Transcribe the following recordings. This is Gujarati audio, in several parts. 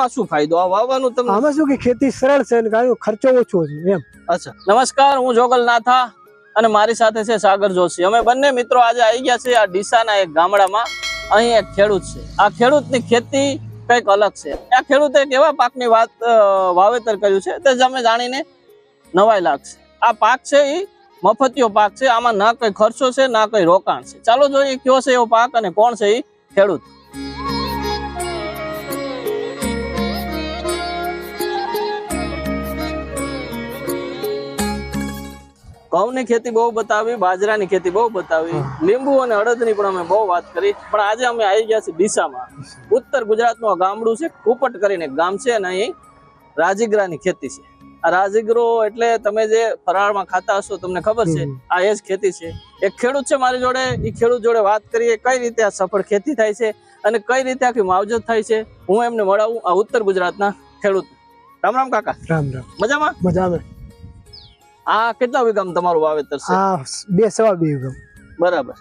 આમાં શું ફાયદો? વાવવાનું તમને આમાં શું કે ખેતી સરળ છે અને ગાયો ખર્ચો ઓછો છે એમ. અચ્છા. નમસ્કાર હું જોગલ નાથા અને મારી સાથે છે સાગર જોશી. અમે બંને મિત્રો આજે આવી ગયા છે આ ડીસાના એક ગામડામાં. અહીં એક ખેડૂત છે. આ ખેડૂતની ખેતી કંઈક અલગ છે. આ ખેડૂતે એક એવા પાકની વાત વાવેતર કર્યું છે તે અમે જાણીને નવાઈ લાગશે. આ પાક છે એ મફતિયો પાક છે. આમાં ના કઈ ખર્ચો છે ના કઈ રોકાણ છે. ચાલો જોઈએ કયો છે એવો પાક અને કોણ છે એ ખેડૂત? ઘઉંની ખેતી બહુ બતાવી બાજરાની ખેતી બહુ બતાવી લીંબુ અને અડદની પણ અમે બહુ વાત કરી. પણ આજે અમે આવી ગયા છીએ ડીસામાં. ઉત્તર ગુજરાતનું ગામડું છે કુપટ કરીને ગામ છે અને અહીં રાજીગ્રાની ખેતી છે. આ રાજીગ્રો એટલે તમે જે ફરાળમાં ખાતા હશો તમને ખબર છે આ એ જ ખેતી છે. એક ખેડૂત છે મારી જોડે એ ખેડૂત જોડે વાત કરીએ કઈ રીતે આ સફળ ખેતી થાય છે અને કઈ રીતે આખી માવજત થાય છે હું એમને મળાવું આ ઉત્તર ગુજરાતના ખેડૂત રામ રામ કાકા. રામ રામ. મજામાં? મજા આવે આ કેટલા વીઘામાં તમારું વાવેતર છે? આ બે સવા બે વીઘા બરાબર.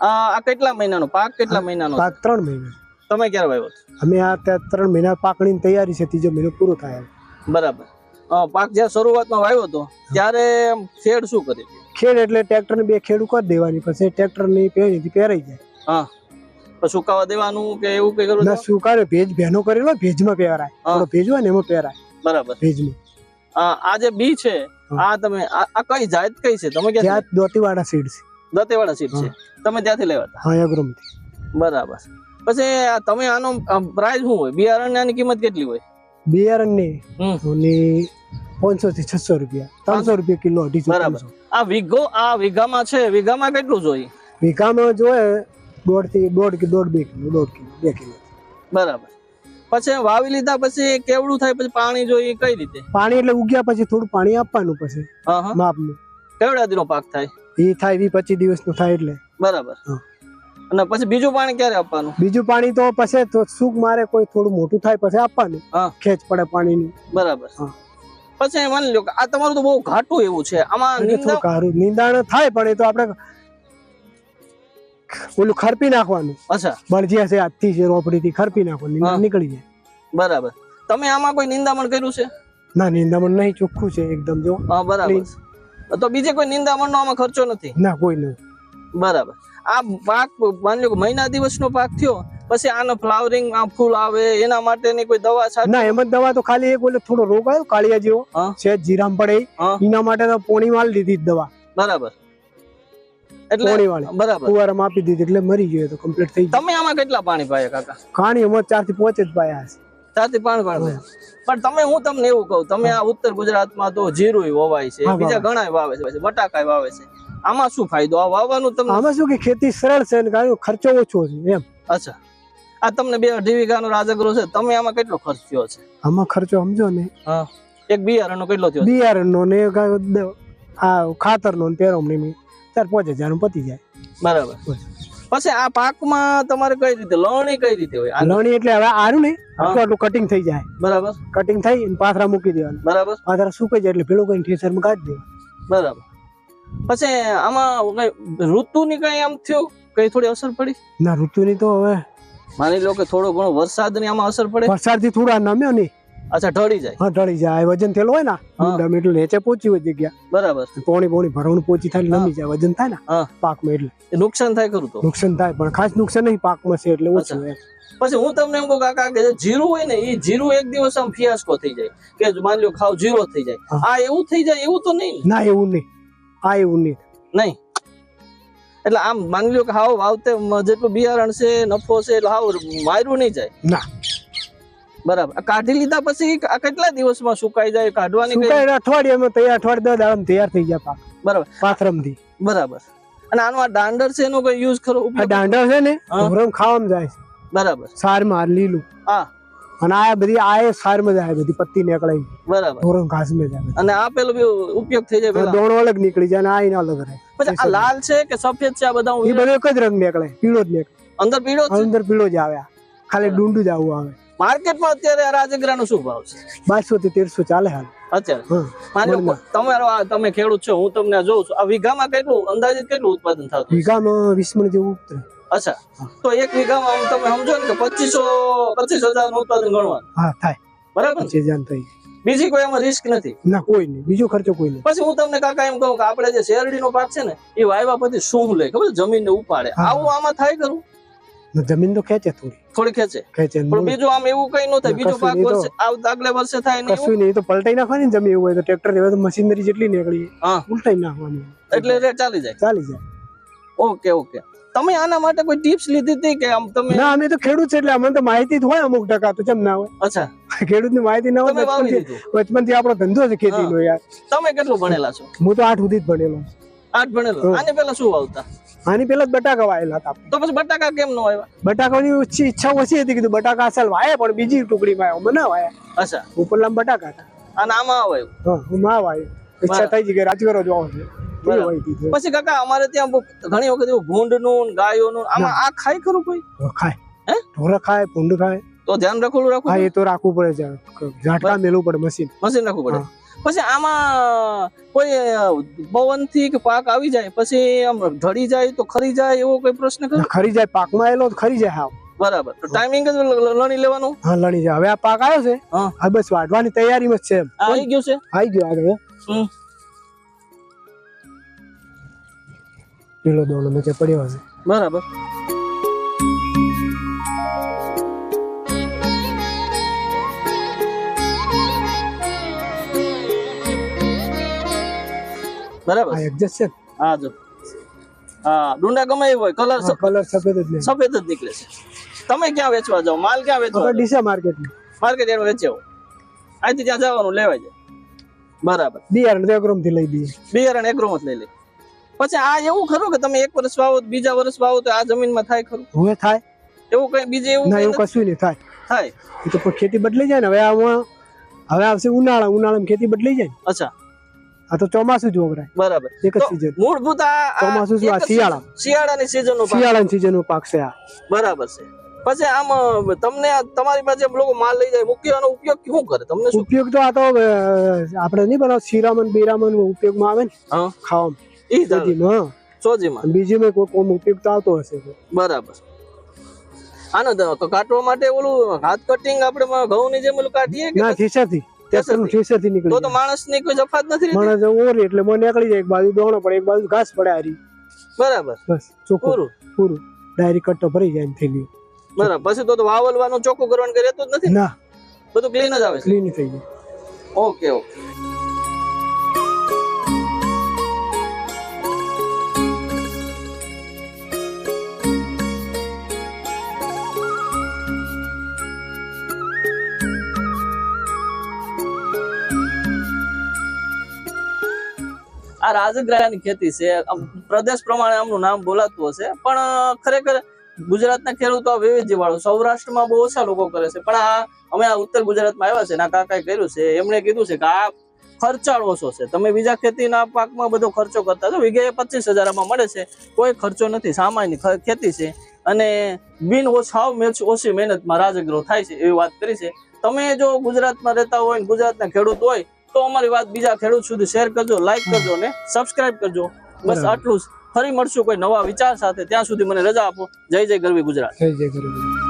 આ આ કેટલા મહિનાનો? પાક કેટલા મહિનાનો પાક ત્રણ મહિના. તમે ક્યારે વાવ્યો? અમે આ ત્યાં ત્રણ મહિના પાકની તૈયારી છે ત્રીજો મહિનો પૂરો થાય બરાબર. પાક જ્યારે શરૂઆતમાં વાવ્યો હતો ત્યારે ખેડ શું કરી ખેડ એટલે ટ્રેક્ટરને બે ખેડ કરી દેવાની પછી ટ્રેક્ટરની પેણીથી પહેરાઈ જાય. હા. સુકાવા દેવાનું કે એવું કઈ કરવું ના સુકાવે ભેજ ભેનો કરેલો ભેજમાં પહેરાય. ભેજ હોય ને એમાં પહેરાય. બરાબર. ભેજમાં. આ જે બી છે. આ તમે આ કઈ જાત કઈ છે? તમે ક્યાં જાત દોતીવાળા સીડ છે. દોતીવાડા સીટ છે. તમે ત્યાંથી લેવા હા અગ્રમથી. બરાબર. પછી આ તમે આનો પ્રાઇસ શું હોય? બિયારણ આની કિંમત કેટલી હોય? બિયારણની હમ. અને પાંચસો થી છસો રૂપિયા. ત્રણસો રૂપિયા કિલો અઢીસો બરાબર. આ વીઘો આ વીઘામાં છે વીઘામાં કેટલું જોઈએ? વીઘામાં જોઈએ દોઢથી દોઢ કે દોઢ બે કિલો દોઢ કિલો બે કિલો. બરાબર. પછી વાવી લીધા પછી કેવડું થાય પછી પાણી જોઈએ કઈ રીતે? પાણી એટલે ઉગ્યા પછી થોડું પાણી આપવાનું પછી માપનું. કેવડા દિનો પાક થાય? એ થાય વી પચીસ દિવસનું થાય એટલે. બરાબર. અને પછી બીજું પાણી ક્યારે આપવાનું? બીજું પાણી તો પછી સૂક મારે કોઈ થોડું મોટું થાય પછી આપવાનું. હા. ખેંચ પડે પાણીની. બરાબર. પછી માની લો કે આ તમારું તો બહુ ઘાટું એવું છે. આમાં નિંદાણ થાય પણ એ તો આપણે ઓલું ખરપી નાખવાનું. અચ્છા. ભણજીયા છે આજથી છે રોપડીથી ખરપી નાખવાનું નીકળી જાય. બરાબર. તમે આમાં કોઈ નિંદામણ કર્યું છે? ના નિંદામણ નહીં ચોખ્ખું છે એકદમ જો. હા બરાબર. તો બીજે કોઈ નિંદામણનો આમાં ખર્ચો નથી? ના કોઈ નહીં. બરાબર. આ પાક માની લો મહિના દિવસનો પાક થયો પછી આનો ફ્લાવરિંગ આ ફૂલ આવે એના માટેની કોઈ દવા છે ના એમ જ દવા તો ખાલી એક ઓલે થોડો રોગ આવ્યો કાળિયા જેવો. છે જીરામ પડે. એના માટે તો પોણી માલ લીધી દવા. બરાબર. પોણી વાળી બરાબર. ફુવારામાં આપી દીધી એટલે મરી ગયો તો કમ્પ્લીટ થઈ તમે આમાં કેટલા પાણી પાયા કાકા? કાણી એમાં ચારથી પાંચ જ પાયા છે. સાથી પાણી પણ તમે હું તમને એવું કહું તમે આ ઉત્તર ગુજરાતમાં તો જીરું વવાય છે. બીજા. ઘણા વાવે છે બટાકા વાવે છે. આમાં શું ફાયદો? આ વાવવાનું તમને આમાં શું કે ખેતી સરળ છે અને ખર્ચો ઓછો છે એમ. અચ્છા. આ તમને બે અઢી વીઘાનો રાજગરો છે. તમે આમાં કેટલો ખર્ચ થયો છે? આમાં ખર્ચો સમજો ને. એક બિયારણનો કેટલો થયો બિયારણનો ને આ ખાતરનો ને પેરવણીની ચાર પાંચ જાણું પતી જાય. બરાબર. પછી આ પાકમાં તમારે કઈ રીતે? લણણી કઈ રીતે હોય? આ લણી એટલે હવે આરું ને. આટલું આટલું કટિંગ થઈ જાય. બરાબર. કટિંગ થઈ અને પાથરા મૂકી દેવાનું. બરાબર. પાથરા સુકાઈ જાય એટલે ભેળું કરીને ઠેસરમાં કાઢી દેવાનું. બરાબર. પછી આમાં કઈ ઋતુની કઈ આમ થયું? કઈ થોડી અસર પડી? ના ઋતુની તો હવે માની લો કે થોડો ઘણો વરસાદની આમાં અસર પડે? વરસાદથી થોડા નમ્યો નહીં. અચ્છા ઢળી જાય. હા ઢળી જાય. વજન થયેલો હોય ને ઊંડામાં એટલે નીચે પહોંચી હોય જગ્યા. બરાબર. પોણી પોણી ભરવાનું પહોંચી થાય. નમી જાય. વજન થાય ને. પાકમાં એટલે. નુકસાન થાય ખરું તો? નુકસાન થાય પણ ખાસ નુકસાન નહીં પાકમાં છે એટલે ઓછું. પછી હું તમને એમ કહું કાકા કે જીરું હોય ને એ જીરું એક દિવસ આમ ફિયાસ્કો થઈ જાય. કે માન લો ખાવ જીરો થઈ જાય. આ એવું થઈ જાય એવું તો નહીં. ના એવું નહીં. આ એવું નહીં. નહીં. એટલે આમ માની લો કે હાવ વાવતે જેટલું બિયારણ છે નફો છે એટલે હાવ માર્યું નહીં જાય. ના. બરાબર. કાઢી લીધા પછી આ કેટલા દિવસમાં સુકાઈ જાય કાઢવાની સુકાઈ અઠવાડિયામાં તૈયાર અઠવાડિયા દાડમ તૈયાર થઈ જાય પાક. બરાબર. પાથરમથી. બરાબર. અને આનો આ દાંડર છે એનો કોઈ યુઝ ખરો આ દાંડર છે ને હા. ખાવામાં જાય છે. બરાબર. સારમાં લીલું. હા. અને આ બધી આ એ સારમાં જાય બધી પત્તી નીકળે. બરાબર. ધોરમ ઘાસમાં જાય અને આ પેલો ઉપયોગ થઈ જાય દોણો અલગ નીકળી જાય અને આ એના અલગ રહે. પછી આ લાલ છે કે સફેદ છે આ બધા એ બધો એક જ રંગ નીકળે પીળો જ નીકળે. અંદર પીળો અંદર પીળો જ આવે ખાલી ડુંડું જ આવું આવે. માર્કેટમાં અત્યારે રાજગરાનો શું ભાવ છે? બારસો થી તેરસો ચાલે હાલ. અત્યારે? માની. તમારો તમે ખેડૂત છો હું તમને જોઉં છું. આ વીઘામાં કેટલું અંદાજિત કેટલું ઉત્પાદન થતું વીઘામાં વીસ મણ જેવું ઉતરે અચ્છા. તો એક વીઘામાં તમે સમજો ને કે પચીસો પચીસ હજારનું ઉત્પાદન ગણવાનું. હા થાય. બરાબર છે પચીસ થઈ બીજી કોઈ એમાં રિસ્ક નથી? ના કોઈ નહીં. બીજો ખર્ચો કોઈ નહીં. પછી હું તમને કાકા એમ કહું કે આપણે જે શેરડીનો પાક છે ને એ વાવ્યા પછી શું લે? ખબર જમીનને ઉપાડે. આવું આમાં થાય ને જમીન તો ખેંચે થોડી. થોડી ખેંચે. ખેંચે પણ બીજું આમ એવું કઈ ન થાય. બીજો પાક વર્ષે આગલે વર્ષે થાય નહીં? કશું નહીં તો પલટાઈ નાખવાની જમીન એવું હોય તો ટ્રેક્ટર હવે તો મશીનરી જેટલી નીકળી. હા. ઉલટાઈ નાખવાની. એટલે ચાલી જાય. ચાલી જાય. Okay okay. તમે આના માટે કોઈ ટિપ્સ લીધી હતી કે આમ તમે ના અમે તો ખેડૂત છે એટલે અમને તો માહિતી જ હોય અમુક ટકા તો કેમ ના હોય? અચ્છા. ખેડૂતની માહિતી ના હોય લીધું. બચપનથી આપણો ધંધો છે ખેતીનો યાર. તમે કેટલું ભણેલા છો? હું તો આઠ સુધી જ ભણેલો. આઠ ભણેલો. આને પેલા શું વાવતા? આની પેલા જ બટાકા વાયેલા હતા તો પછી બટાકા કેમ ન આવ્યા બટાકાની ઓછી ઈચ્છા ઓછી હતી કીધું બટાકા અસલ વાયા પણ બીજી ટુકડી માં આવ્યો ના વાયા. અચ્છા. ઉપરલા બટાકા હતા. અને આમાં આવ્યું હા ના વાયું ઈચ્છા થઈ ગઈ કે રાજગરો જોવો છે. પછી કાકા અમારે ત્યાં ઘણી વખત એવું ભૂંડનું ગાયો ગાયોનું આમાં આ ખાય ખરું કોઈ? ખાય. હે? ઢોર ખાય ભૂંડ ખાય. તો ધ્યાન રાખવું રાખવું હા એ તો રાખવું પડે ઝાટકા મેલવું પડે મશીન. મશીન રાખવું પડે? પછી આમાં કોઈ પવનથી કે પાક આવી જાય પછી આમ ઢળી જાય તો ખરી જાય એવો કોઈ પ્રશ્ન ખરો? ખરી જાય પાકમાં આવેલો તો ખરી જાય હાવ બરાબર. તો ટાઈમિંગ જ લણી લેવાનું? હા લણી જાય. હવે આ પાક આવ્યો છે? હા. બસ વાઢવાની તૈયારીમાં છે આવી ગયો છે? આવી ગયો આગળ હમ. લીલો દોડો નીચે પડ્યો હશે. બરાબર. બરાબર. એડજસ્ટ છે હા જો. હા ડુંડા ગમે એ હોય કલર કલર સફેદ જ સફેદ જ નીકળે છે. તમે ક્યાં વેચવા જાઓ? માલ ક્યાં વેચવા? ડીસા માર્કેટ માર્કેટ યાર્ડ વેચે હો. અહીંથી ત્યાં જવાનું લેવાય જાય. બરાબર. બિયારણ તો એગ્રોમથી લઈ દઈએ બિયારણ એક રૂમ જ લઈ લે. પછી આ એવું ખરું કે તમે એક વર્ષ વાવો તો બીજા વર્ષ વાવો તો આ જમીનમાં થાય ખરું? હવે થાય. એવું કઈ બીજે એવું ના એવું કશું નહીં થાય. થાય. તો ખેતી બદલાઈ જાય ને હવે આ હવે આવશે ઉનાળા. ઉનાળામાં ખેતી બદલાઈ જાય અચ્છા. આ તો ચોમાસું જ વપરાય બરાબર. એક જ સીઝન મૂળભૂત આ ચોમાસું શું? આ શિયાળા. શિયાળાની સીઝન નો શિયાળાની સીઝન નો પાક છે આ. બરાબર છે. પછી આમ તમને તમારી પાસે લોકો માલ લઈ જાય મુખ્ય આનો ઉપયોગ શું કરે? તમને શું ઉપયોગ તો આ તો આપણે નહીં બનાવ શિરામન બેરામન ઉપયોગમાં આવે ને હા. ખાવામાં. ઈ જ સોજીમાં, બીજી મેં કોઈ કોમ ઉપયોગ તો આવતો હશે. બરાબર. આનો કાટવા માટે ઓલું હાથ કટિંગ આપણે ઘઉં ની જેમ ઓલું કાઢીએ કે ના ઠેસરથી ઠેસરથી? ઠેસરથી નીકળી તો માણસની કોઈ જફાત નથી માણસ ઓરી એટલે મને નીકળી જાય એક બાજુ દોણો પડે એક બાજુ ઘાસ પડે હારી. બરાબર. બસ ચોખ્ખું. પૂરું. ડાયરી કટ્ટો ભરી જાય એમ થઈ ગયું બરાબર. પછી તો વાવલવાનું ચોખ્ખું કરવાનું રહેતું જ નથી ના? બધું ક્લીન જ આવે ક્લીન થઈ ગયું ઓકે ઓકે. આ ખેતી છે. પ્રદેશ પ્રમાણે આમનું નામ બોલાતું હશે. પણ ખરેખર ગુજરાતના ખેડૂતો આ વૈવિધ્ય સૌરાષ્ટ્રમાં બહુ ઓછા લોકો કરે છે. પણ આ, અમે આ ઉત્તર ગુજરાતમાં આવ્યા છે ના કાકાએ કર્યું છે. એમણે કીધું છે કે આ ખર્ચાળ ઓછો છે. તમે બીજા ખેતીના પાકમાં બધો ખર્ચો કરતા છો વીઘે પચીસ હજારમાં મળે છે. કોઈ ખર્ચો નથી. સામાન્ય ખેતી છે. અને બિન ઓછાવ ઓછી મહેનતમાં રાજગ્રહ થાય છે એવી વાત કરી છે. તમે જો ગુજરાતમાં રહેતા હોય ગુજરાતના ખેડૂત હોય તો અમારી વાત બીજા ખેડૂત સુધી શેર કરજો લાઈક કરજો ને સબસ્ક્રાઇબ કરજો. બસ આટલું જ. ફરી મળશું કોઈ નવા વિચાર સાથે. ત્યાં સુધી મને રજા આપો. જય જય ગરવી ગુજરાત. જય જાય ખરું